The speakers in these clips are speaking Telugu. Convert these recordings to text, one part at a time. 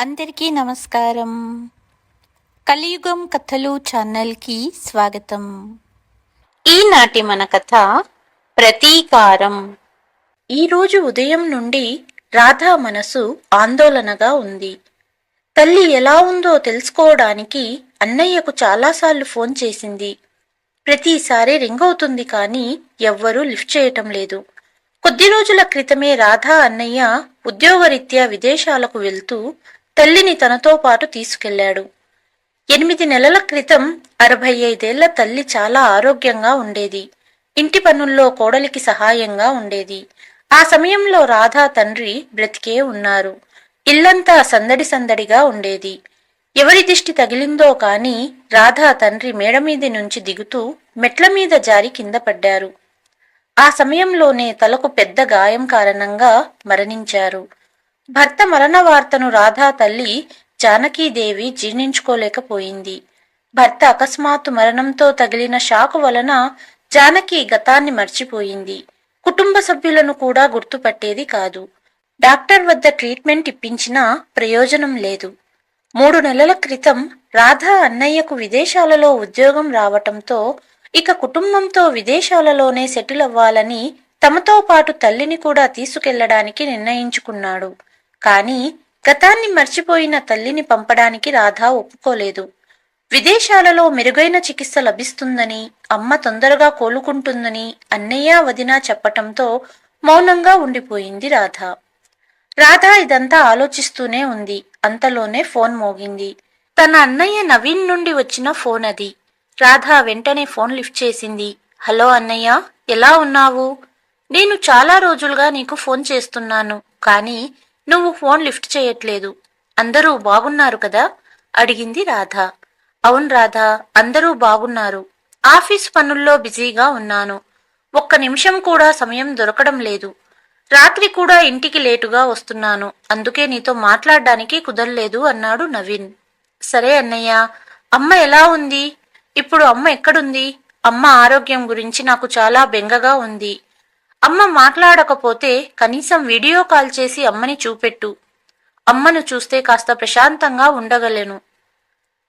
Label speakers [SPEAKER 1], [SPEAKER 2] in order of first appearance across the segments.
[SPEAKER 1] అందరికీ నమస్కారం. కలియుగం కథలు ఛానల్కి స్వాగతం. ఈనాటి మన కథ ప్రతీకారం. ఈరోజు ఉదయం నుండి రాధా మనసు ఆందోళనగా ఉంది. తల్లి ఎలా ఉందో తెలుసుకోవడానికి అన్నయ్యకు చాలాసార్లు ఫోన్ చేసింది. ప్రతిసారి రింగ్ అవుతుంది కానీ ఎవ్వరూ లిఫ్ట్ చేయటం లేదు. కొద్ది రోజుల క్రితమే రాధా అన్నయ్య ఉద్యోగరీత్యా విదేశాలకు వెళ్తూ తల్లిని తనతో పాటు తీసుకెళ్ళాడు ఎనిమిది నెలల క్రితం అరవై ఐదేళ్ళ తల్లి చాలా ఆరోగ్యంగా ఉండేది. ఇంటి పనుల్లో కోడలికి సహాయంగా ఉండేది. ఆ సమయంలో రాధా తండ్రి బ్రతికే ఉన్నారు. ఇల్లంతా సందడి సందడిగా ఉండేది. ఎవరి దిష్టి తగిలిందో కాని రాధా తండ్రి మేడ మీది నుంచి దిగుతూ మెట్ల మీద జారి కింద పడ్డారు. ఆ సమయంలోనే తలకు పెద్ద గాయం కారణంగా మరణించారు. భర్త మరణ వార్తను రాధా తల్లి జానకీదేవి జీర్ణించుకోలేకపోయింది. భర్త అకస్మాత్తు మరణంతో తగిలిన షాకు వలన జానకి గతాన్ని మర్చిపోయింది. కుటుంబ సభ్యులను కూడా గుర్తుపట్టేది కాదు. డాక్టర్ వద్ద ట్రీట్మెంట్ ఇప్పించినా ప్రయోజనం లేదు. మూడు నెలల క్రితం రాధా అన్నయ్యకు విదేశాలలో ఉద్యోగం రావటంతో ఇక కుటుంబంతో విదేశాలలోనే సెటిల్ అవ్వాలని తమతో పాటు తల్లిని కూడా తీసుకెళ్ళడానికి నిర్ణయించుకున్నాడు. కానీ గతాన్ని మర్చిపోయిన తల్లిని పంపడానికి రాధా ఒప్పుకోలేదు. విదేశాలలో మెరుగైన చికిత్స లభిస్తుందని అమ్మ తొందరగా కోలుకుంటుందని అన్నయ్య వదిన చెప్పటంతో మౌనంగా ఉండిపోయింది రాధ. రాధ ఇదంతా ఆలోచిస్తూనే ఉంది. అంతలోనే ఫోన్ మోగింది. తన అన్నయ్య నవీన్ నుండి వచ్చిన ఫోన్ అది. రాధ వెంటనే ఫోన్ లిఫ్ట్ చేసింది. హలో అన్నయ్య ఎలా ఉన్నావు? నేను చాలా రోజులుగా నీకు ఫోన్ చేస్తున్నాను. కానీ నువ్వు ఫోన్ లిఫ్ట్ చేయట్లేదు. అందరూ బాగున్నారు కదా? అడిగింది రాధ. అవును రాధ అందరూ బాగున్నారు. ఆఫీస్ పనుల్లో బిజీగా ఉన్నాను. ఒక్క నిమిషం కూడా సమయం దొరకడం లేదు. రాత్రి కూడా ఇంటికి లేటుగా వస్తున్నాను. అందుకే నీతో మాట్లాడడానికి కుదరలేదు అన్నాడు నవీన్. సరే అన్నయ్య అమ్మ ఎలా ఉంది? ఇప్పుడు అమ్మ ఎక్కడుంది? అమ్మ ఆరోగ్యం గురించి నాకు చాలా బెంగగా ఉంది. అమ్మ మాట్లాడకపోతే కనీసం వీడియో కాల్ చేసి అమ్మని చూపెట్టు. అమ్మను చూస్తే కాస్త ప్రశాంతంగా ఉండగలను.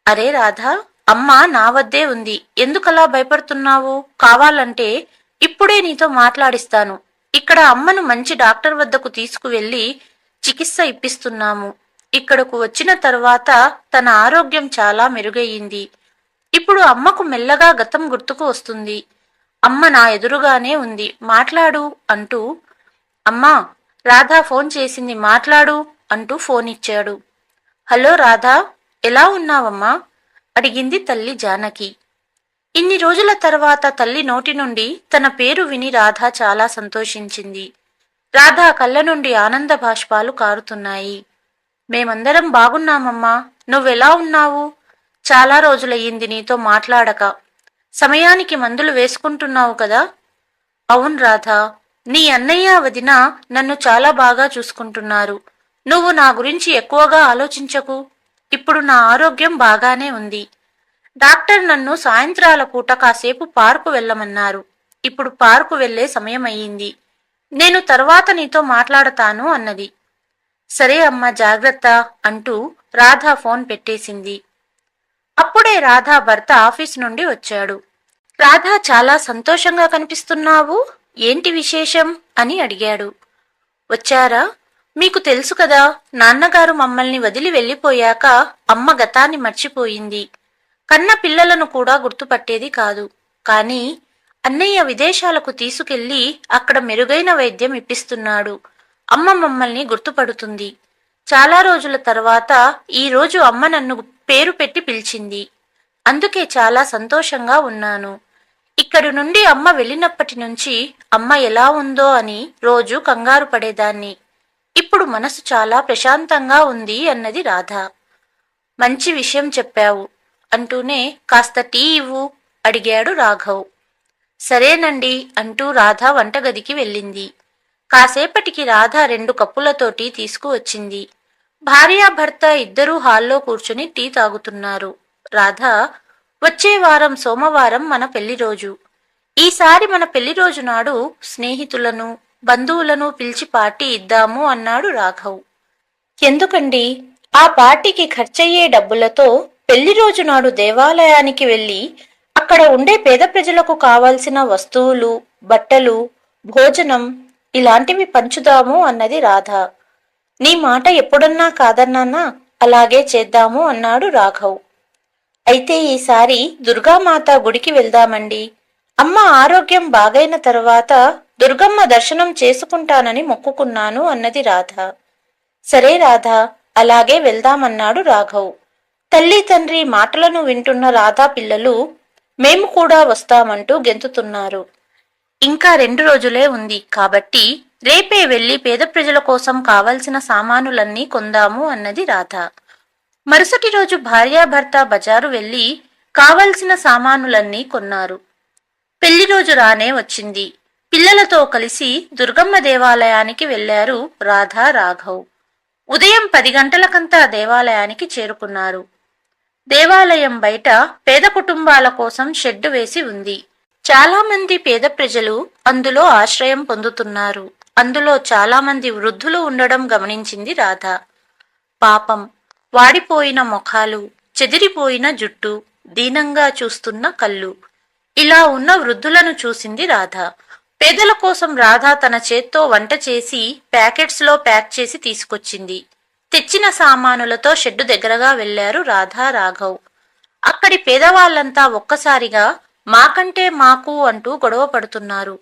[SPEAKER 1] అరే రాధా అమ్మ నా వద్దే ఉంది. ఎందుకలా భయపడుతున్నావు? కావాలంటే ఇప్పుడే నీతో మాట్లాడిస్తాను. ఇక్కడ అమ్మను మంచి డాక్టర్ వద్దకు తీసుకువెళ్ళి చికిత్స ఇప్పిస్తున్నాము. ఇక్కడకు వచ్చిన తర్వాత తన ఆరోగ్యం చాలా మెరుగయ్యింది. ఇప్పుడు అమ్మకు మెల్లగా గతం గుర్తుకు వస్తుంది. అమ్మ నా ఎదురుగానే ఉంది. మాట్లాడు అంటూ అమ్మా రాధా ఫోన్ చేసింది మాట్లాడు అంటూ ఫోన్ ఇచ్చాడు. హలో రాధా ఎలా ఉన్నావమ్మా? అడిగింది తల్లి జానకి. ఇన్ని రోజుల తర్వాత తల్లి నోటి నుండి తన పేరు విని రాధ చాలా సంతోషించింది. రాధ కళ్ళ నుండి ఆనంద బాష్పాలు కారుతున్నాయి. మేమందరం బాగున్నామమ్మా. నువ్వెలా ఉన్నావు? చాలా రోజులయ్యింది నీతో మాట్లాడక. సమయానికి మందులు వేసుకుంటున్నావు కదా? అవును రాధా నీ అన్నయ్య వదిన నన్ను చాలా బాగా చూసుకుంటున్నారు. నువ్వు నా గురించి ఎక్కువగా ఆలోచించకు. ఇప్పుడు నా ఆరోగ్యం బాగానే ఉంది. డాక్టర్ నన్ను సాయంత్రాల పూట కాసేపు పార్కు వెళ్ళమన్నారు. ఇప్పుడు పార్కు వెళ్ళే సమయం అయ్యింది నేను తర్వాత నీతో మాట్లాడతాను అన్నది. సరే అమ్మ జాగ్రత్త అంటూ రాధా ఫోన్ పెట్టేసింది. అప్పుడే రాధా భర్త ఆఫీస్ నుండి వచ్చాడు. రాధా చాలా సంతోషంగా కనిపిస్తున్నావు? ఏంటి విశేషం? అని అడిగాడు. వచ్చారా? మీకు తెలుసు కదా నాన్నగారు మమ్మల్ని వదిలి వెళ్ళిపోయాక అమ్మ గతాన్ని మర్చిపోయింది. కన్న పిల్లలను కూడా గుర్తుపట్టేది కాదు. కానీ అన్నయ్య విదేశాలకు తీసుకెళ్ళి అక్కడ మెరుగైన వైద్యం ఇప్పిస్తున్నాడు. అమ్మ మమ్మల్ని గుర్తుపడుతుంది. చాలా రోజుల తర్వాత ఈ రోజు అమ్మ నన్ను పేరు పెట్టి పిలిచింది. అందుకే చాలా సంతోషంగా ఉన్నాను. ఇక్కడి నుండి అమ్మ వెళ్ళినప్పటి నుంచి అమ్మ ఎలా ఉందో అని రోజు కంగారు పడేదాన్ని. ఇప్పుడు మనసు చాలా ప్రశాంతంగా ఉంది అన్నది రాధ. మంచి విషయం చెప్పావు అంటూనే కాస్త టీ ఇవ్వు అడిగాడు రాఘవ్. సరేనండి అంటూ రాధ వంటగదికి వెళ్ళింది. కాసేపటికి రాధ రెండు కప్పులతో టీ తీసుకువచ్చింది. భార్యాభర్త ఇద్దరూ హాల్లో కూర్చుని టీ తాగుతున్నారు. రాధ వచ్చే వారం సోమవారం మన పెళ్ళి రోజు. ఈసారి మన పెళ్ళి రోజు నాడు స్నేహితులను బంధువులను పిలిచి పార్టీ ఇద్దాము అన్నాడు రాఘవ్. ఎందుకండి? ఆ పార్టీకి ఖర్చయ్యే డబ్బులతో పెళ్ళి రోజు నాడు దేవాలయానికి వెళ్ళి అక్కడ ఉండే పేద ప్రజలకు కావాల్సిన వస్తువులు బట్టలు భోజనం ఇలాంటివి పంచుదాము అన్నది రాధ. నీ మాట ఎప్పుడన్నా కాదన్నానా అలాగే చేద్దాము అన్నాడు రాఘవ్. అయితే ఈసారి దుర్గామాత గుడికి వెళ్దామండి. అమ్మ ఆరోగ్యం బాగైన తర్వాత దుర్గమ్మ దర్శనం చేసుకుంటానని మొక్కుకున్నాను అన్నది రాధ. సరే రాధ అలాగే వెళ్దామన్నాడు రాఘవ్. తల్లి తండ్రి మాటలను వింటున్న రాధా పిల్లలు మేము కూడా వస్తామంటూ గెంతుతున్నారు. ఇంకా రెండు రోజులే ఉంది కాబట్టి రేపే వెళ్ళి పేద ప్రజల కోసం కావలసిన సామానులన్నీ కొందాము అన్నది రాధ. మరుసటి రోజు భార్యాభర్త బజారు వెళ్ళి కావలసిన సామానులన్నీ కొన్నారు. పెళ్ళి రోజు రానే వచ్చింది. పిల్లలతో కలిసి దుర్గమ్మ దేవాలయానికి వెళ్ళారు రాధ రాఘవ్. ఉదయం పది గంటలకంతా దేవాలయానికి చేరుకున్నారు. దేవాలయం బయట పేద కుటుంబాల కోసం షెడ్డు వేసి ఉంది. చాలామంది పేద ప్రజలు అందులో ఆశ్రయం పొందుతున్నారు. అందులో చాలామంది వృద్ధులు ఉండడం గమనించింది రాధ. పాపం వాడిపోయిన ముఖాలు చెదిరిపోయిన జుట్టు దీనంగా చూస్తున్న కళ్ళు. ఇలా ఉన్న వృద్ధులను చూసింది రాధ. పేదల కోసం రాధ తన చేత్తో వంట చేసి ప్యాకెట్స్లో ప్యాక్ చేసి తీసుకొచ్చింది. తెచ్చిన సామానులతో షెడ్డు దగ్గరగా వెళ్ళారు రాధా రాఘవ్. అక్కడి పేదవాళ్ళంతా ఒక్కసారిగా మాకంటే మాకు అంటూ గొడవ పడుతున్నారు.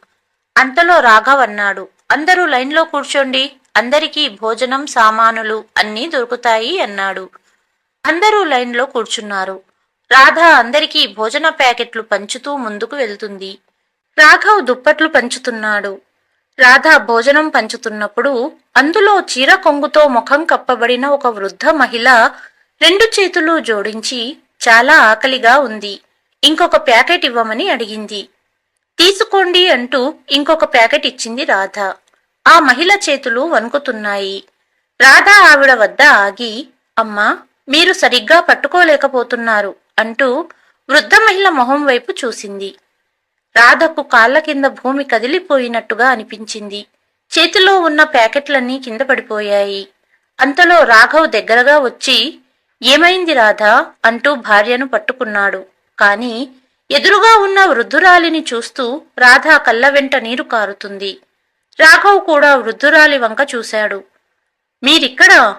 [SPEAKER 1] అంతలో రాఘవ్ అన్నాడు అందరూ లైన్లో కూర్చోండి. అందరికీ భోజనం సామానులు అన్నీ దొరుకుతాయి అన్నాడు. అందరూ లైన్లో కూర్చున్నారు. రాధ అందరికీ భోజన ప్యాకెట్లు పంచుతూ ముందుకు వెళ్తుంది. రాఘవ్ దుప్పట్లు పంచుతున్నాడు. రాధ భోజనం పంచుతున్నప్పుడు అందులో చీర కొంగుతో ముఖం కప్పబడిన ఒక వృద్ధ మహిళ రెండు చేతులు జోడించి చాలా ఆకలిగా ఉంది. ఇంకొక ప్యాకెట్ ఇవ్వమని అడిగింది. తీసుకోండి అంటూ ఇంకొక ప్యాకెట్ ఇచ్చింది రాధ. ఆ మహిళ చేతులు వణుకుతున్నాయి. రాధ ఆవిడ వద్ద ఆగి అమ్మా మీరు సరిగ్గా పట్టుకోలేకపోతున్నారు అంటూ వృద్ధ మహిళ మొహం వైపు చూసింది. రాధకు కాళ్ళ కింద భూమి కదిలిపోయినట్టుగా అనిపించింది. చేతిలో ఉన్న ప్యాకెట్లన్నీ కింద పడిపోయాయి. అంతలో రాఘవ్ దగ్గరగా వచ్చి ఏమైంది రాధా? అంటూ భార్యను పట్టుకున్నాడు. కానీ ఎదురుగా ఉన్న వృద్ధురాలిని చూస్తూ రాధ కళ్ళ వెంట నీరు కారుతుంది. రాఘవ్ కూడా వృద్ధురాలి వంక చూశాడు. మీరిక్కడ?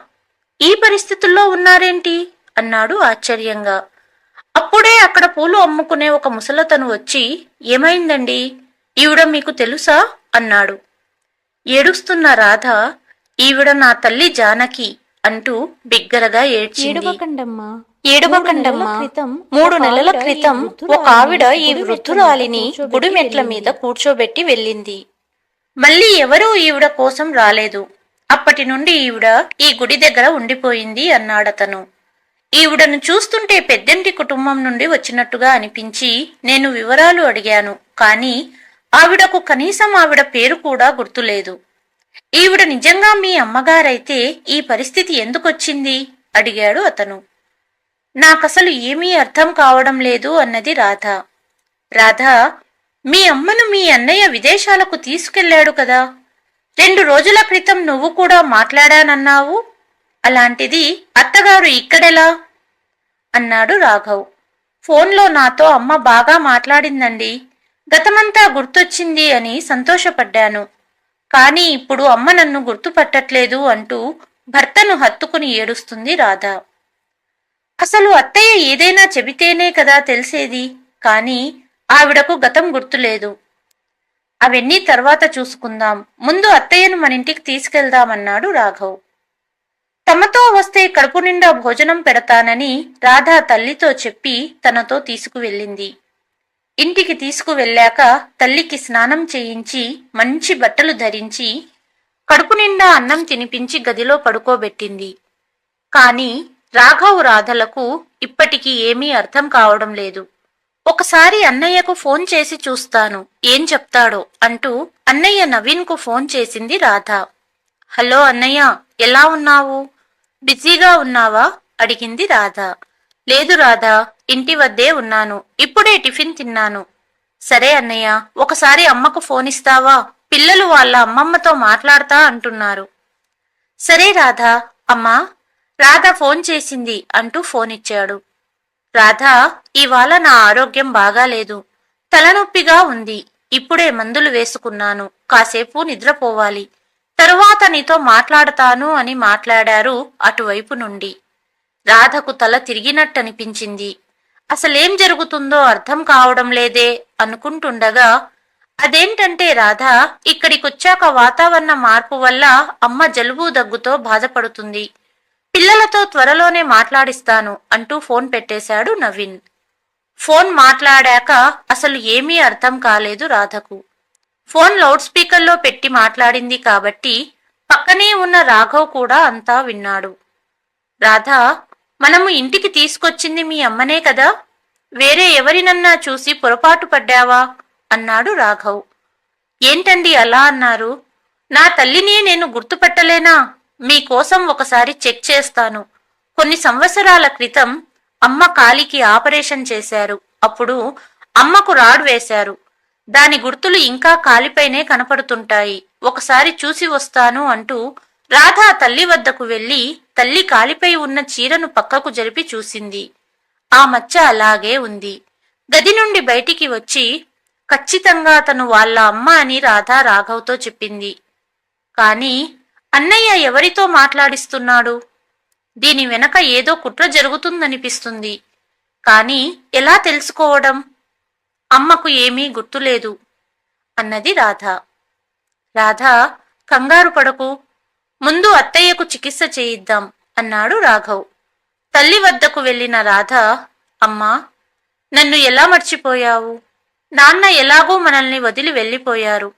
[SPEAKER 1] ఈ పరిస్థితుల్లో ఉన్నారేంటి? అన్నాడు ఆశ్చర్యంగా. అప్పుడే అక్కడ పూలు అమ్ముకునే ఒక ముసలతను వచ్చి ఏమైందండి? ఈవిడ మీకు తెలుసా? అన్నాడు. ఏడుస్తున్న రాధ ఈవిడ నా తల్లి జానకి. అంటూ బిగ్గరగా ఏడ్చింది.
[SPEAKER 2] ఏడవకండమ్మా.
[SPEAKER 1] ఏడవకండమ్మా. మూడు నెలల క్రితం ఒక ఆవిడ ఈ వృద్ధురాలిని గుడి మెట్ల మీద కూర్చోబెట్టి వెళ్ళింది. మళ్ళీ ఎవరూ ఈవిడ కోసం రాలేదు. అప్పటి నుండి ఈవిడ ఈ గుడి దగ్గర ఉండిపోయింది అన్నాడతను. ఈవిడను చూస్తుంటే పెద్దంటి కుటుంబం నుండి వచ్చినట్టుగా అనిపించి నేను వివరాలు అడిగాను. కాని ఆవిడకు కనీసం ఆవిడ పేరు కూడా గుర్తులేదు. ఈవిడ నిజంగా మీ అమ్మగారైతే ఈ పరిస్థితి ఎందుకొచ్చింది? అడిగాడు అతను. నాకసలు ఏమీ అర్థం కావడం లేదు అన్నది రాధ. రాధ మీ అమ్మను మీ అన్నయ్య విదేశాలకు తీసుకెళ్ళాడు కదా. రెండు రోజుల క్రితం నువ్వు కూడా మాట్లాడానన్నావు? అలాంటిది అత్తగారు ఇక్కడెలా? అన్నాడు రాఘవ్. ఫోన్లో నాతో అమ్మ బాగా మాట్లాడిందండి. గతమంతా గుర్తొచ్చింది అని సంతోషపడ్డాను. కానీ ఇప్పుడు అమ్మ నన్ను గుర్తుపట్టట్లేదు అంటూ భర్తను హత్తుకుని ఏడుస్తుంది రాధ. అసలు అత్తయ్య ఏదైనా చెబితేనే కదా తెలిసేది కాని ఆవిడకు గతం గుర్తులేదు. అవన్నీ తర్వాత చూసుకుందాం. ముందు అత్తయ్యను మన ఇంటికి తీసుకెళ్దామన్నాడు రాఘవ్. తమతో వస్తే కడుపు నిండా భోజనం పెడతానని రాధ తల్లితో చెప్పి తనతో తీసుకువెళ్ళింది. ఇంటికి తీసుకువెళ్ళాక తల్లికి స్నానం చేయించి మంచి బట్టలు ధరించి కడుపు నిండా అన్నం తినిపించి గదిలో పడుకోబెట్టింది. కాని రాఘవ్ రాధలకు ఇప్పటికీ ఏమీ అర్థం కావడం లేదు. ఒకసారి అన్నయ్యకు ఫోన్ చేసి చూస్తాను ఏం చెప్తాడో అంటూ అన్నయ్య నవీన్కు ఫోన్ చేసింది రాధ. హలో అన్నయ్య ఎలా ఉన్నావు? బిజీగా ఉన్నావా? అడిగింది రాధ. లేదు రాధా ఇంటి వద్దే ఉన్నాను. ఇప్పుడే టిఫిన్ తిన్నాను. సరే అన్నయ్య ఒకసారి అమ్మకు ఫోన్ ఇస్తావా? పిల్లలు వాళ్ళ అమ్మమ్మతో మాట్లాడతా అంటున్నారు. సరే రాధా అమ్మా. రాధ ఫోన్ చేసింది అంటూ ఫోన్ ఇచ్చాడు. రాధ ఇవాళ నా ఆరోగ్యం బాగాలేదు. తలనొప్పిగా ఉంది. ఇప్పుడే మందులు వేసుకున్నాను. కాసేపు నిద్రపోవాలి. తరువాత నీతో మాట్లాడతాను అని మాట్లాడారు అటువైపు నుండి. రాధకు తల తిరిగినట్టనిపించింది. అసలేం జరుగుతుందో అర్థం కావడం లేదే అనుకుంటుండగా అదేంటంటే రాధ ఇక్కడికొచ్చాక వాతావరణ మార్పు వల్ల అమ్మ జలుబు దగ్గుతో బాధపడుతుంది. పిల్లలతో త్వరలోనే మాట్లాడిస్తాను అంటూ ఫోన్ పెట్టేశాడు నవీన్. ఫోన్ మాట్లాడాక అసలు ఏమీ అర్థం కాలేదు రాధకు. ఫోన్ లౌడ్ స్పీకర్లో పెట్టి మాట్లాడింది కాబట్టి పక్కనే ఉన్న రాఘవ్ కూడా అంతా విన్నాడు. రాధ మనము ఇంటికి తీసుకొచ్చింది మీ అమ్మనే కదా. వేరే ఎవరినన్నా చూసి పొరపాటు పడ్డావా? అన్నాడు రాఘవ్. ఏంటండి అలా అన్నారు? నా తల్లిని నేను గుర్తుపట్టలేనా? మీకోసం ఒకసారి చెక్ చేస్తాను. కొన్ని సంవత్సరాల క్రితం అమ్మ కాలికి ఆపరేషన్ చేశారు. అప్పుడు అమ్మకు రాడ్ వేశారు. దాని గుర్తులు ఇంకా కాలిపైనే కనపడుతుంటాయి. ఒకసారి చూసి వస్తాను అంటూ రాధ తల్లి వద్దకు వెళ్ళి తల్లి కాలిపై ఉన్న చీరను పక్కకు జరిపి చూసింది. ఆ మచ్చ అలాగే ఉంది. గది నుండి బయటికి వచ్చి ఖచ్చితంగా తను వాళ్ళ అమ్మ అని రాధా రాఘవ్తో చెప్పింది. కాని అన్నయ్య ఎవరితో మాట్లాడిస్తున్నాడు? దీని వెనక ఏదో కుట్ర జరుగుతుందనిపిస్తుంది. కాని ఎలా తెలుసుకోవడం? అమ్మకు ఏమీ గుర్తులేదు అన్నది రాధ. రాధ కంగారు పడకు. ముందు అత్తయ్యకు చికిత్స చేయిద్దాం అన్నాడు రాఘవ్. తల్లి వద్దకు వెళ్ళిన రాధ అమ్మా నన్ను ఎలా మర్చిపోయావు? నాన్న ఎలాగో మనల్ని వదిలి వెళ్ళిపోయారు.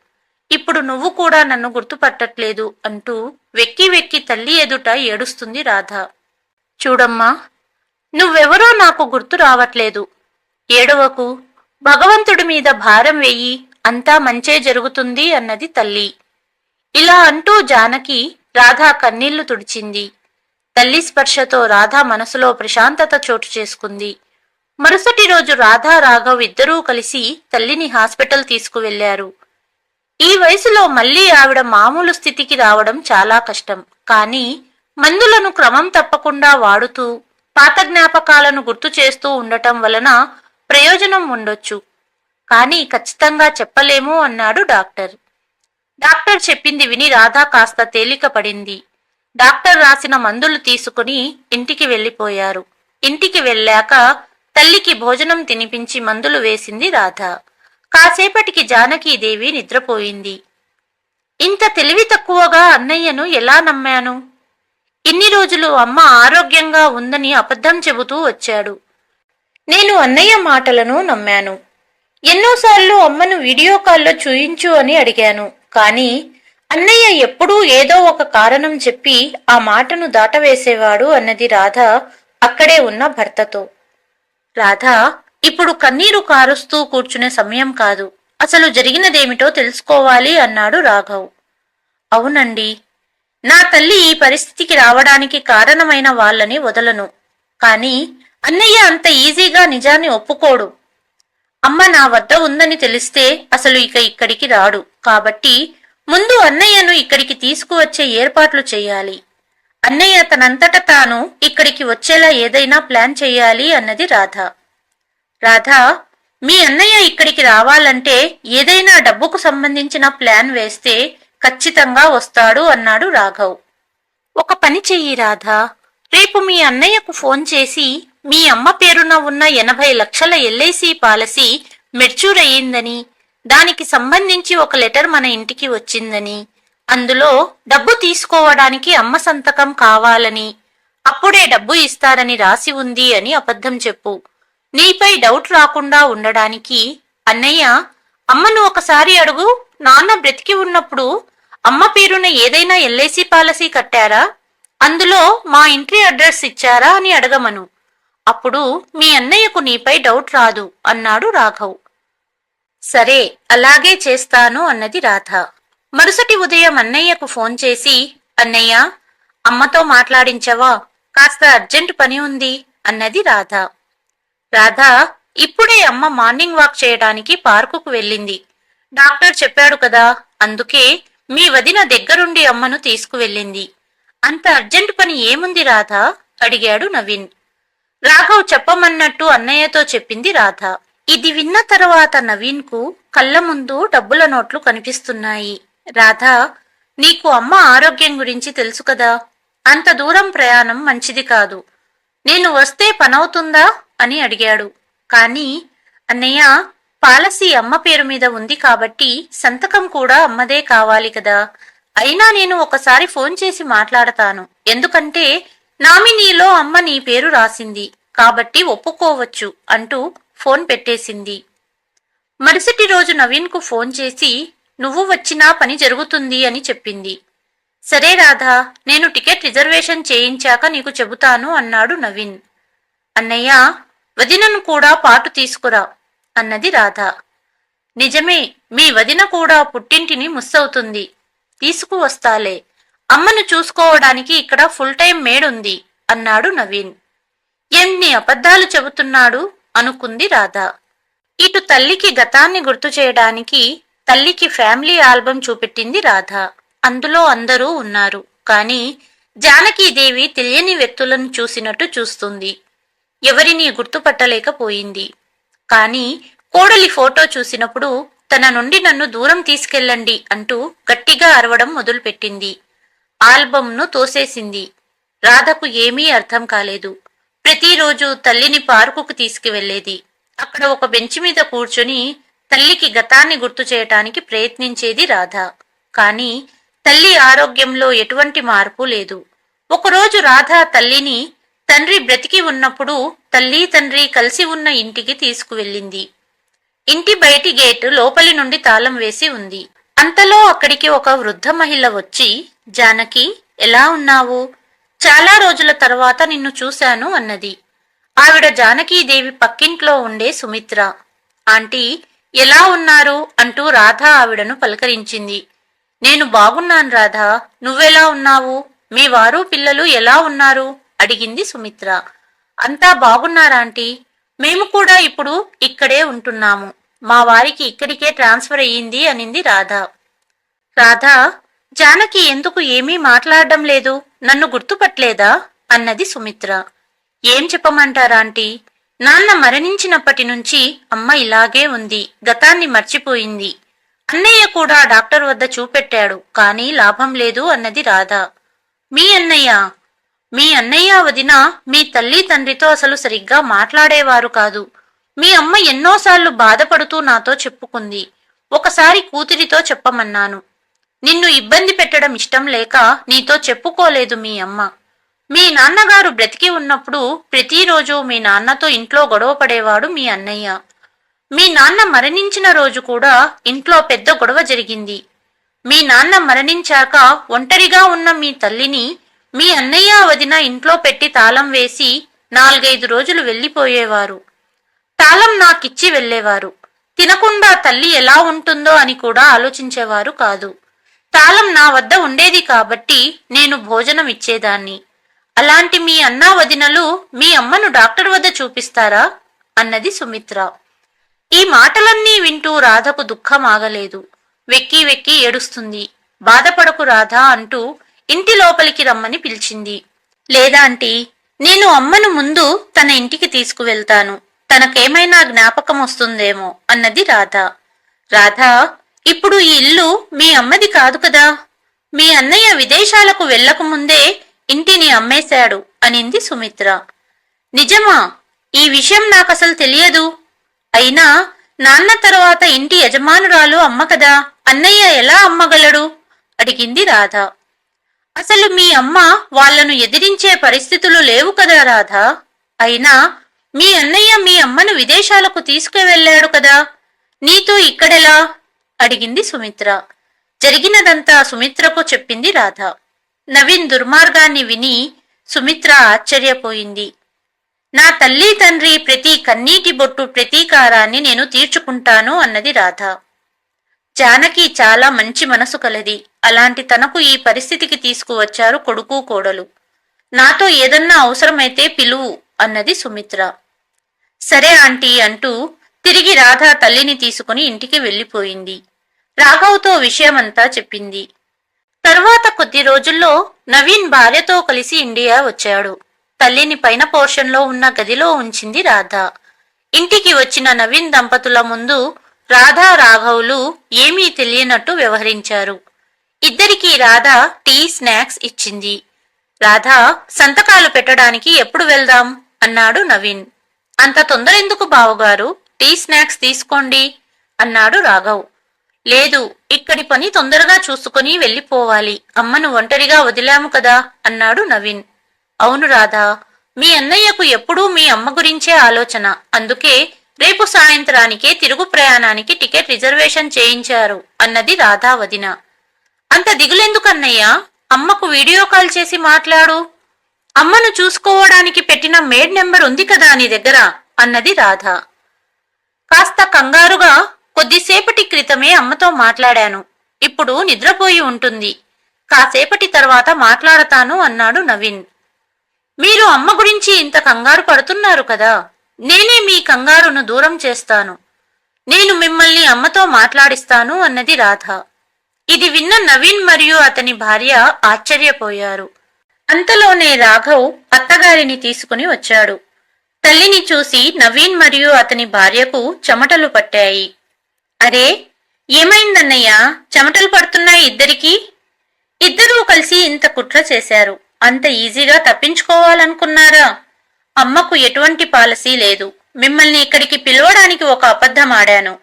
[SPEAKER 1] ఇప్పుడు నువ్వు కూడా నన్ను గుర్తుపట్టట్లేదు అంటూ వెక్కి వెక్కి తల్లి ఎదుట ఏడుస్తుంది రాధ. చూడమ్మా నువ్వెవరో నాకు గుర్తు రావట్లేదు. ఏడవకు భగవంతుడి మీద భారం వెయ్యి అంతా మంచే జరుగుతుంది అన్నది తల్లి. ఇలా అంటూ జానకి రాధా కన్నీళ్ళు తుడిచింది. తల్లి స్పర్శతో రాధా మనసులో ప్రశాంతత చోటు చేసుకుంది. మరుసటి రోజు రాధా రాఘవ్ ఇద్దరూ కలిసి తల్లిని హాస్పిటల్ తీసుకువెళ్ళారు. ఈ వయసులో మళ్ళీ ఆవిడ మామూలు స్థితికి రావడం చాలా కష్టం. కానీ మందులను క్రమం తప్పకుండా వాడుతూ పాత జ్ఞాపకాలను గుర్తు చేస్తూ ఉండటం వలన ప్రయోజనం ఉండొచ్చు. కానీ ఖచ్చితంగా చెప్పలేము అన్నాడు డాక్టర్. డాక్టర్ చెప్పింది విని రాధా కాస్త తేలికపడింది. డాక్టర్ రాసిన మందులు తీసుకుని ఇంటికి వెళ్ళిపోయారు ఇంటికి వెళ్ళాక తల్లికి భోజనం తినిపించి మందులు వేసింది రాధ. కాసేపటికి జానకీదేవి నిద్రపోయింది. ఇంత తెలివి తక్కువగా అన్నయ్యను ఎలా నమ్మాను? ఇన్ని రోజులు అమ్మ ఆరోగ్యంగా ఉందని అబద్ధం చెబుతూ వచ్చాడు. నేను అన్నయ్య మాటలను నమ్మాను. ఎన్నోసార్లు అమ్మను వీడియో కాల్లో చూయించు అని అడిగాను. కానీ అన్నయ్య ఎప్పుడూ ఏదో ఒక కారణం చెప్పి ఆ మాటను దాటవేసేవాడు అన్నది రాధ అక్కడే ఉన్న భర్తతో. రాధ ఇప్పుడు కన్నీరు కారుస్తూ కూర్చునే సమయం కాదు. అసలు జరిగినదేమిటో తెలుసుకోవాలి అన్నాడు రాఘవ్. అవునండి. నా తల్లి ఈ పరిస్థితికి రావడానికి కారణమైన వాళ్ళని వదలను. కానీ అన్నయ్య అంత ఈజీగా నిజాన్ని ఒప్పుకోడు. అమ్మ నా వద్ద ఉందని తెలిస్తే అసలు ఇక ఇక్కడికి రాడు. కాబట్టి ముందు అన్నయ్యను ఇక్కడికి తీసుకువచ్చే ఏర్పాట్లు చేయాలి. అన్నయ్య తనంతట తాను ఇక్కడికి వచ్చేలా ఏదైనా ప్లాన్ చేయాలి అన్నది రాధ. రాధ మీ అన్నయ్య ఇక్కడికి రావాలంటే ఏదైనా డబ్బుకు సంబంధించిన ప్లాన్ వేస్తే ఖచ్చితంగా వస్తాడు అన్నాడు రాఘవ్. ఒక పని చెయ్యి రాధా. రేపు మీ అన్నయ్యకు ఫోన్ చేసి మీ అమ్మ పేరున ఉన్న ఎనభై లక్షల ఎల్ఐసి పాలసీ మెచ్యూర్ అయ్యిందని దానికి సంబంధించి ఒక లెటర్ మన ఇంటికి వచ్చిందని అందులో డబ్బు తీసుకోవడానికి అమ్మ సంతకం కావాలని అప్పుడే డబ్బు ఇస్తారని రాసి ఉంది అని అబద్ధం చెప్పు. నీపై డౌట్ రాకుండా ఉండడానికి అన్నయ్య అమ్మను ఒకసారి అడుగు నాన్న బ్రతికి ఉన్నప్పుడు అమ్మ పేరున ఏదైనా ఎల్ఐసి పాలసీ కట్టారా? అందులో మా ఇంటి అడ్రస్ ఇచ్చారా అని అడగమను. అప్పుడు మీ అన్నయ్యకు నీపై డౌట్ రాదు అన్నాడు రాఘవ్. సరే అలాగే చేస్తాను అన్నది రాధ. మరుసటి ఉదయం అన్నయ్యకు ఫోన్ చేసి అన్నయ్య అమ్మతో మాట్లాడించవా? కాస్త అర్జెంట్ పని ఉంది అన్నది రాధ. రాధ ఇప్పుడే అమ్మ మార్నింగ్ వాక్ చేయడానికి పార్కుకు వెళ్ళింది. డాక్టర్ చెప్పాడు కదా అందుకే మీ వదిన దగ్గరుండి అమ్మను తీసుకువెళ్ళింది. అంత అర్జెంట్ పని ఏముంది రాధ? అడిగాడు నవీన్. రాఘవ్ చెప్పమన్నట్టు అన్నయ్యతో చెప్పింది రాధ. ఇది విన్న తర్వాత నవీన్కు కళ్ళ ముందు డబ్బుల నోట్లు కనిపిస్తున్నాయి. రాధా నీకు అమ్మ ఆరోగ్యం గురించి తెలుసు కదా? అంత దూరం ప్రయాణం మంచిది కాదు. నేను వస్తే పనవుతుందా? అని అడిగాడు. కానీ అన్నయ్య పాలసీ అమ్మ పేరు మీద ఉంది కాబట్టి సంతకం కూడా అమ్మదే కావాలి కదా? అయినా నేను ఒకసారి ఫోన్ చేసి మాట్లాడతాను. ఎందుకంటే నామినీలో అమ్మ నీ పేరు రాసింది. కాబట్టి ఒప్పుకోవచ్చు అంటూ ఫోన్ పెట్టేసింది. మరుసటి రోజు నవీన్కు ఫోన్ చేసి నువ్వు వచ్చినా పని జరుగుతుంది అని చెప్పింది. సరే రాధా నేను టికెట్ రిజర్వేషన్ చేయించాక నీకు చెబుతాను అన్నాడు నవీన్. అన్నయ్య వదినను కూడా పాటు తీసుకురా అన్నది రాధ. నిజమే మీ వదిన కూడా పుట్టింటిని ముస్సవుతుంది తీసుకువస్తాలే అమ్మను చూసుకోవడానికి ఇక్కడ ఫుల్ టైం మేడ్ ఉంది అన్నాడు నవీన్. ఎన్ని అబద్ధాలు చెబుతున్నాడు అనుకుంది రాధ. ఇటు తల్లికి గతాన్ని గుర్తు చేయడానికి తల్లికి ఫ్యామిలీ ఆల్బం చూపెట్టింది రాధ. అందులో అందరూ ఉన్నారు కానీ జానకీదేవి తెలియని వ్యక్తులను చూసినట్టు చూస్తుంది. ఎవరిని గుర్తుపట్టలేకపోయింది. కానీ కోడలి ఫోటో చూసినప్పుడు తన నుండి నన్ను దూరం తీసుకెళ్ళండి అంటూ గట్టిగా అరవడం మొదలుపెట్టింది. ఆల్బంను తోసేసింది. రాధకు ఏమీ అర్థం కాలేదు. ప్రతిరోజు తల్లిని పార్కుకు తీసుకువెళ్ళేది అక్కడ ఒక బెంచ్ మీద కూర్చొని తల్లికి గతాన్ని గుర్తు చేయటానికి ప్రయత్నించేది రాధ. కాని తల్లి ఆరోగ్యంలో ఎటువంటి మార్పు లేదు. ఒకరోజు రాధ తల్లిని తండ్రి బ్రతికి ఉన్నప్పుడు తల్లి తండ్రి కలిసి ఉన్న ఇంటికి తీసుకువెళ్ళింది. ఇంటి బయటి గేటు లోపలి నుండి తాళం వేసి ఉంది. అంతలో అక్కడికి ఒక వృద్ధ మహిళ వచ్చి జానకి ఎలా ఉన్నావు? చాలా రోజుల తర్వాత నిన్ను చూశాను అన్నది. ఆవిడ జానకీదేవి పక్కింట్లో ఉండే సుమిత్ర. ఆంటీ ఎలా ఉన్నారు? అంటూ రాధ ఆవిడను పలకరించింది. నేను బాగున్నాను రాధా. నువ్వెలా ఉన్నావు? మీ వారు పిల్లలు ఎలా ఉన్నారు? అడిగింది సుమిత్ర. అంతా బాగున్నారాంటీ మేము కూడా ఇప్పుడు ఇక్కడే ఉంటున్నాము. మా వారికి ఇక్కడికే ట్రాన్స్ఫర్ అయ్యింది అనింది రాధ. రాధా జానకి ఎందుకు ఏమీ మాట్లాడడం లేదు? నన్ను గుర్తుపట్లేదా అన్నది సుమిత్ర. ఏం చెప్పమంటారా ఆంటీ? నాన్న మరణించినప్పటి నుంచి అమ్మ ఇలాగే ఉంది. గతాన్ని మర్చిపోయింది. అన్నయ్య కూడా డాక్టర్ వద్ద చూపెట్టాడు. కానీ లాభం లేదు అన్నది రాధ. మీ అన్నయ్య? మీ అన్నయ్య వదిన మీ తల్లి తండ్రితో అసలు సరిగ్గా మాట్లాడేవారు కాదు. మీ అమ్మ ఎన్నోసార్లు బాధపడుతూ నాతో చెప్పుకుంది. ఒకసారి కూతురితో చెప్పమన్నాను. నిన్ను ఇబ్బంది పెట్టడం ఇష్టం లేక నీతో చెప్పుకోలేదు మీ అమ్మ. మీ నాన్నగారు బ్రతికి ఉన్నప్పుడు ప్రతిరోజు మీ నాన్నతో ఇంట్లో గొడవ పడేవాడు మీ అన్నయ్య. మీ నాన్న మరణించిన రోజు కూడా ఇంట్లో పెద్ద గొడవ జరిగింది. మీ నాన్న మరణించాక ఒంటరిగా ఉన్న మీ తల్లిని మీ అన్నయ్య వదిన ఇంట్లో పెట్టి తాళం వేసి నాలుగైదు రోజులు వెళ్ళిపోయేవారు తాళం నాకిచ్చి వెళ్ళేవారు తినకుండా తల్లి ఎలా ఉంటుందో అని కూడా ఆలోచించేవారు కాదు. తాళం నా వద్ద ఉండేది కాబట్టి నేను భోజనం ఇచ్చేదాన్ని. అలాంటి మీ అన్నా వదినలు మీ అమ్మను డాక్టర్ వద్ద చూపిస్తారా? అన్నది సుమిత్ర. ఈ మాటలన్నీ వింటూ రాధకు దుఃఖం ఆగలేదు. వెక్కి వెక్కి ఏడుస్తుంది. బాధపడకు రాధా అంటూ ఇంటి లోపలికి రమ్మని పిలిచింది. లేదా ఆంటీ నేను అమ్మను ముందు తన ఇంటికి తీసుకువెళ్తాను. తనకేమైనా జ్ఞాపకం వస్తుందేమో అన్నది రాధ. రాధా ఇప్పుడు ఈ ఇల్లు మీ అమ్మది కాదు కదా. మీ అన్నయ్య విదేశాలకు వెళ్ళకముందే ఇంటిని అమ్మేశాడు అనింది సుమిత్ర. నిజమా? ఈ విషయం నాకసలు తెలియదు. అయినా నాన్న తర్వాత ఇంటి యజమానురాలు అమ్మ కదా. అన్నయ్య ఎలా అమ్మగలడు? అడిగింది రాధ. అసలు మీ అమ్మ వాళ్ళను ఎదిరించే పరిస్థితులు లేవు కదా రాధ. అయినా మీ అన్నయ్య మీ అమ్మను విదేశాలకు తీసుకువెళ్ళాడు కదా. నీతో ఇక్కడెలా? అడిగింది సుమిత్ర. జరిగినదంతా సుమిత్రకు చెప్పింది రాధ. నవీన్ దుర్మార్గాన్ని విని సుమిత్ర ఆశ్చర్యపోయింది. నా తల్లి తండ్రి ప్రతి కన్నీటి బొట్టు ప్రతీకారాన్ని నేను తీర్చుకుంటాను అన్నది రాధ. జానకి చాలా మంచి మనసు కలది. అలాంటి తనకు ఈ పరిస్థితికి తీసుకువచ్చారు కొడుకు కోడలు. నాతో ఏదన్నా అవసరమైతే పిలువు అన్నది సుమిత్ర. సరే ఆంటీ అంటూ తిరిగి రాధ తల్లిని తీసుకుని ఇంటికి వెళ్ళిపోయింది. రాఘవ్తో విషయమంతా చెప్పింది. తర్వాత కొద్ది రోజుల్లో నవీన్ భార్యతో కలిసి ఇండియా వచ్చాడు. తల్లిని పైన పోర్షన్లో ఉన్న గదిలో ఉంచింది రాధ. ఇంటికి వచ్చిన నవీన్ దంపతుల ముందు రాధా రాఘవులు ఏమీ తెలియనట్టు వ్యవహరించారు. ఇద్దరికీ రాధ టీ స్నాక్స్ ఇచ్చింది. రాధా సంతకాలు పెట్టడానికి ఎప్పుడు వెళ్దాం? అన్నాడు నవీన్. అంత తొందర ఎందుకు బావగారు? టీ స్నాక్స్ తీసుకోండి అన్నాడు రాఘవ్. లేదు ఇక్కడి పని తొందరగా చూసుకుని వెళ్ళిపోవాలి. అమ్మను ఒంటరిగా వదిలాము కదా అన్నాడు నవీన్. అవును రాధా మీ అన్నయ్యకు ఎప్పుడూ మీ అమ్మ గురించే ఆలోచన. అందుకే రేపు సాయంత్రానికే తిరుగు ప్రయాణానికి టికెట్ రిజర్వేషన్ చేయించారు అన్నది రాధా వదిన. అంత దిగులెందుకన్నయ్యా అమ్మకు వీడియో కాల్ చేసి మాట్లాడు. అమ్మను చూసుకోవడానికి పెట్టిన మేడ్ నెంబర్ ఉంది కదా నీ దగ్గర అన్నది రాధ. కాస్త కంగారుగా కొద్దిసేపటి క్రితమే అమ్మతో మాట్లాడాను. ఇప్పుడు నిద్రపోయి ఉంటుంది. కాసేపటి తర్వాత మాట్లాడతాను అన్నాడు నవీన్. మీరు అమ్మ గురించి ఇంత కంగారు పడుతున్నారు కదా. నేనే మీ కంగారును దూరం చేస్తాను. నేను మిమ్మల్ని అమ్మతో మాట్లాడిస్తాను అన్నది రాధ. ఇది విన్న నవీన్ మరియు అతని భార్య ఆశ్చర్యపోయారు. అంతలోనే రాఘవ్ అత్తగారిని తీసుకుని వచ్చాడు. తల్లిని చూసి నవీన్ మరియు అతని భార్యకు చెమటలు పట్టాయి. అరే ఏమైందన్నయ్యా? చెమటలు పడుతున్నాయి ఇద్దరికీ? ఇద్దరూ కలిసి ఇంత కుట్ర చేశారు. అంత ఈజీగా తప్పించుకోవాలనుకున్నారా? అమ్మకు ఎటువంటి పాలసీ లేదు. మిమ్మల్ని ఇక్కడికి పిలవడానికి ఒక అబద్ధం ఆడాను.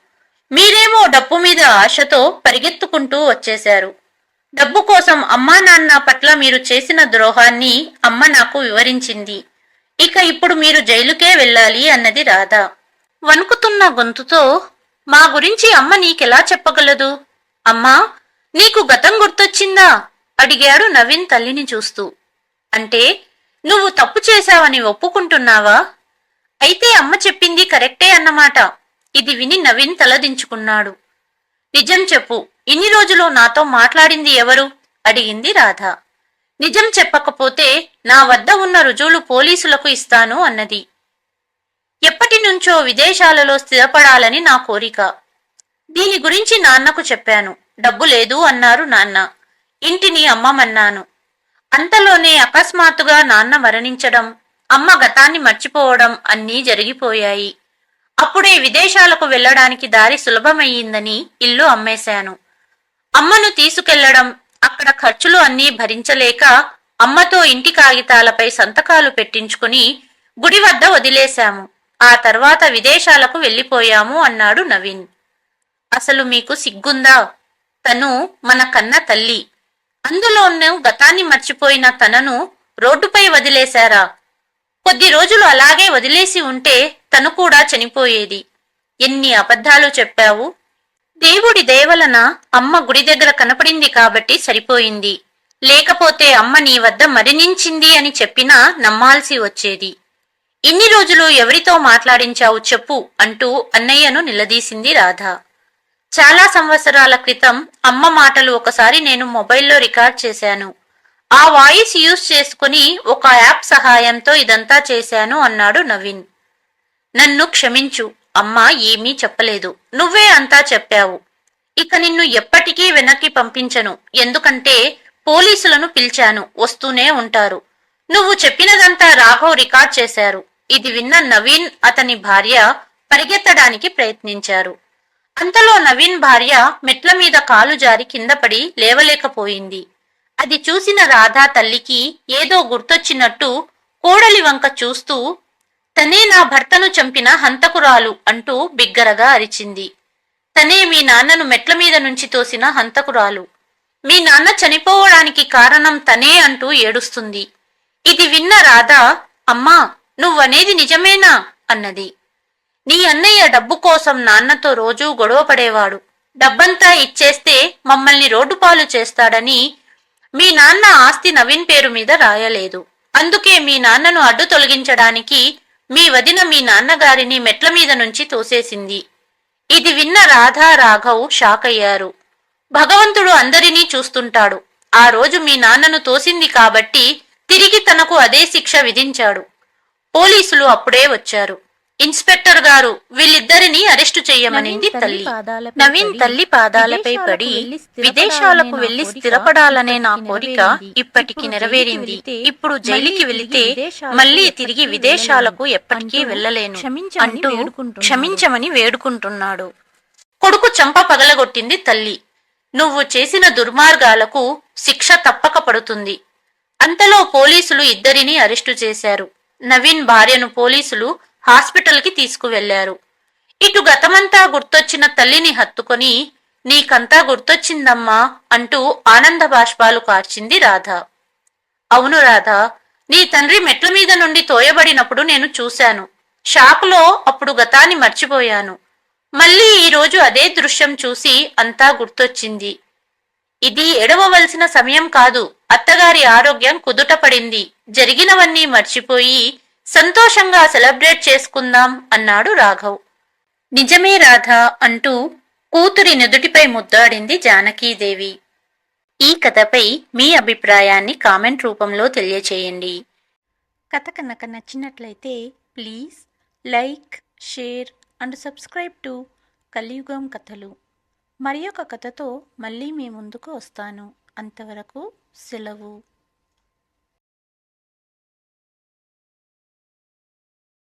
[SPEAKER 1] మీరేమో డబ్బు మీద ఆశతో పరిగెత్తుకుంటూ వచ్చేశారు. డబ్బు కోసం అమ్మా నాన్న పట్ల మీరు చేసిన ద్రోహాన్ని అమ్మ నాకు వివరించింది. ఇక ఇప్పుడు మీరు జైలుకే వెళ్ళాలి అన్నది రాధ. వణుకుతున్న గొంతుతో మా గురించి అమ్మ నీకెలా చెప్పగలదు? అమ్మా నీకు గతం గుర్తొచ్చిందా? అడిగాడు నవీన్ తల్లిని చూస్తూ. అంటే నువ్వు తప్పు చేశావని ఒప్పుకుంటున్నావా? అయితే అమ్మ చెప్పింది కరెక్టే అన్నమాట. ఇది విని నవీన్ తలదించుకున్నాడు నిజం చెప్పు ఇన్ని రోజులు నాతో మాట్లాడింది ఎవరు? అడిగింది రాధ. నిజం చెప్పకపోతే నా వద్ద ఉన్న రుజువులు పోలీసులకు ఇస్తాను అన్నది. ఎప్పటి నుంచో విదేశాలలో స్థిరపడాలని నా కోరిక. దీని గురించి నాన్నకు చెప్పాను. డబ్బు లేదు అన్నారు నాన్న. ఇంటిని అమ్మమన్నాను. అంతలోనే అకస్మాత్తుగా నాన్న మరణించడం అమ్మ గతాన్ని మర్చిపోవడం అన్నీ జరిగిపోయాయి. అప్పుడే విదేశాలకు వెళ్ళడానికి దారి సులభమయ్యిందని ఇల్లు అమ్మేశాను. అమ్మను తీసుకెళ్ళడం అక్కడ ఖర్చులు అన్నీ భరించలేక అమ్మతో ఇంటి కాగితాలపై సంతకాలు పెట్టించుకుని గుడి వద్ద వదిలేశాము. ఆ తర్వాత విదేశాలకు వెళ్ళిపోయాము అన్నాడు నవీన్. అసలు మీకు సిగ్గుందా? తను మన కన్న తల్లి. అందులోనూ గతాన్ని మర్చిపోయిన తనను రోడ్డుపై వదిలేశారా? కొద్ది రోజులు అలాగే వదిలేసి ఉంటే తను కూడా చనిపోయేది. ఎన్ని అబద్ధాలు చెప్పావు? దేవుడి దేవలన అమ్మ గుడి దగ్గర కనపడింది కాబట్టి సరిపోయింది. లేకపోతే అమ్మ నీ వద్ద మరణించింది అని చెప్పినా నమ్మాల్సి వచ్చేది. ఇన్ని రోజులు ఎవరితో మాట్లాడించావు చెప్పు అంటూ అన్నయ్యను నిలదీసింది రాధ. చాలా సంవత్సరాల క్రితం అమ్మ మాటలు ఒకసారి నేను మొబైల్లో రికార్డ్ చేశాను. ఆ వాయిస్ యూజ్ చేసుకుని ఒక యాప్ సహాయంతో ఇదంతా చేశాను అన్నాడు నవీన్. నన్ను క్షమించు అమ్మ ఏమీ చెప్పలేదు. నువ్వే అంతా చెప్పావు. ఇక నిన్ను ఎప్పటికీ వెనక్కి పంపించను. ఎందుకంటే పోలీసులను పిలిచాను వస్తూనే ఉంటారు. నువ్వు చెప్పినదంతా రాఘవ్ రికార్డ్ చేశారు. ఇది విన్న నవీన్ అతని భార్య పరిగెత్తడానికి ప్రయత్నించారు. అంతలో నవీన్ భార్య మెట్ల మీద కాలు జారి కింద పడి లేవలేకపోయింది. అది చూసిన రాధా తల్లికి ఏదో గుర్తొచ్చినట్టు కోడలి వంక చూస్తూ తనే నా భర్తను చంపిన హంతకురాలు అంటూ బిగ్గరగా అరిచింది. తనే మీ నాన్నను మెట్ల మీద నుంచి తోసిన హంతకురాలు. మీ నాన్న చనిపోవడానికి కారణం తనే అంటూ ఏడుస్తుంది. ఇది విన్న రాధ అమ్మా నువ్వనేది నిజమేనా? అన్నది. నీ అన్నయ్య డబ్బు కోసం నాన్నతో రోజూ గొడవ పడేవాడు. డబ్బంతా ఇచ్చేస్తే మమ్మల్ని రోడ్డు పాలు చేస్తాడని మీ నాన్న ఆస్తి నవీన్ పేరు మీద రాయలేదు. అందుకే మీ నాన్నను అడ్డు తొలగించడానికి మీ వదిన మీ నాన్నగారిని మెట్ల మీద నుంచి తోసేసింది. ఇది విన్న రాధా రాఘవ్ షాక్ అయ్యారు. భగవంతుడు అందరినీ చూస్తుంటాడు. ఆ రోజు మీ నాన్నను తోసింది కాబట్టి తిరిగి తనకు అదే శిక్ష విధించాడు. పోలీసులు అప్పుడే వచ్చారు. ఇన్స్పెక్టర్ గారు వీళ్ళిద్దరిని అరెస్టు చెయ్యమనింది
[SPEAKER 2] నవీన్
[SPEAKER 1] తల్లి. నవీన్ తల్లి పాదాలపై పడి
[SPEAKER 2] విదేశాలకు
[SPEAKER 1] వెళ్ళి
[SPEAKER 2] స్థిరపడాలనే నా కోరిక ఇప్పటికి నెరవేరింది. ఇప్పుడు
[SPEAKER 1] జైలుకి వెళితే మళ్ళీ తిరిగి విదేశాలకు ఎప్పటికీ వెళ్ళలేను. అంటూ క్షమించమని వేడుకుంటున్నాడు. కొడుకు చంప పగలగొట్టింది తల్లి. నువ్వు చేసిన దుర్మార్గాలకు శిక్ష తప్పక పడుతుంది. అంతలో పోలీసులు ఇద్దరిని అరెస్టు చేశారు. నవీన్ భార్యను పోలీసులు హాస్పిటల్కి తీసుకువెళ్ళారు. ఇటు గతమంతా గుర్తొచ్చిన తల్లిని హత్తుకొని నీకంతా గుర్తొచ్చిందమ్మా అంటూ ఆనంద బాష్పాలు కార్చింది రాధ. అవును రాధా నీ తండ్రి మెట్ల మీద నుండి తోయబడినప్పుడు నేను చూశాను. షాకులో అప్పుడు గతాన్ని మర్చిపోయాను. మళ్ళీ ఈరోజు అదే దృశ్యం చూసి అంతా గుర్తొచ్చింది. ఇది ఎడవవలసిన సమయం కాదు. అత్తగారి ఆరోగ్యం కుదుటపడింది. జరిగినవన్నీ మర్చిపోయి సంతోషంగా సెలబ్రేట్ చేసుకుందాం అన్నాడు రాఘవ్. నిజమే రాధా అంటూ కూతురి నుదుటిపై ముద్దాడింది జానకీదేవి. ఈ కథపై మీ అభిప్రాయాన్ని కామెంట్ రూపంలో తెలియచేయండి. కథ కనుక నచ్చినట్లయితే please like share and subscribe to Kaliyugam Kathalu. మరి ఒక కథతో మళ్ళీ మీ ముందుకు వస్తాను. అంతవరకు సెలవు.